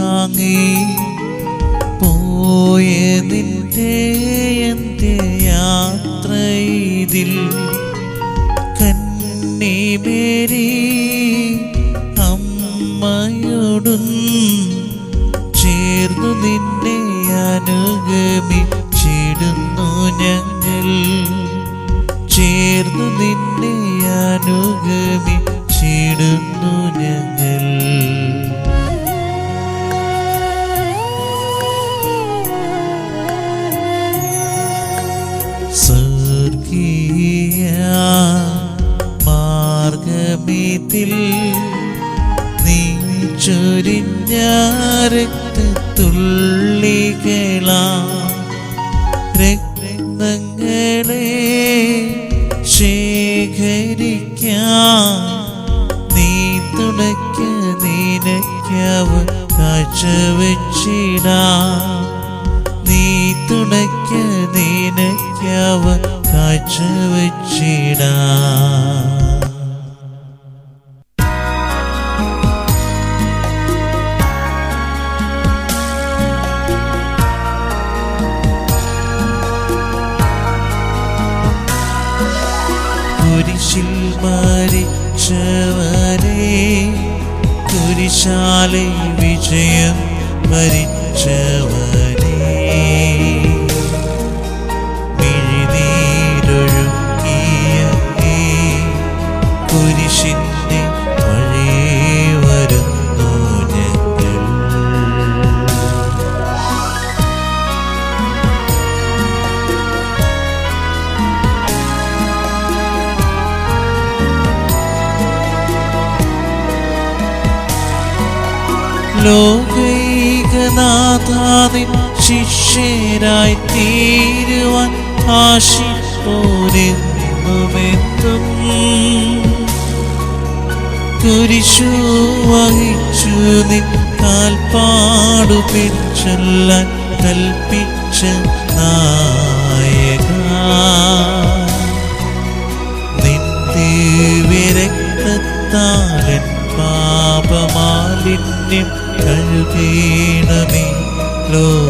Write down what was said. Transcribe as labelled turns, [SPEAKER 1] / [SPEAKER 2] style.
[SPEAKER 1] താങ്ങി പോയതിന്റെ എന്റെ യാത്ര ഇതിൽ കന്നിമേരി അമ്മയോടും ചേർന്നു നിന്നെ അനുഗമിച്ചിടുന്നു ഞങ്ങൾ. മാർഗമീതിൽ നീ ചൊരിഞ്ഞ രക്തത്തുള്ളികളാ രക്തങ്ങളെ നീ തുണയ്ക്ക് നിനക്കവ കാഴ്ചവെച്ചിടാ. നീ തുണയ്ക്ക് നിനക്കവ കാഴ്ചവെച്ചിടാം. കുരിശിൽ മരിച്ചവരെ കുരിശാലെ വിജയം വരിച്ചവരെ മിഴിനീരൊഴുക്കിയ നീ ലോകൈകനാഥാനിൻ ശിഷ്യരായി തീരുവാൻ ആശിപ്പോരെന്നുമെന്നും കുരിശു വഹിച്ചു നിൻ കാൽപ്പാടു പിൻചൊല്ലാൻ കൽപ്പിച്ച നായക. നിത്യവിരക്തത്താലൻ പാപമാലിന്യം കഴുകീണമേ ലോകനാഥ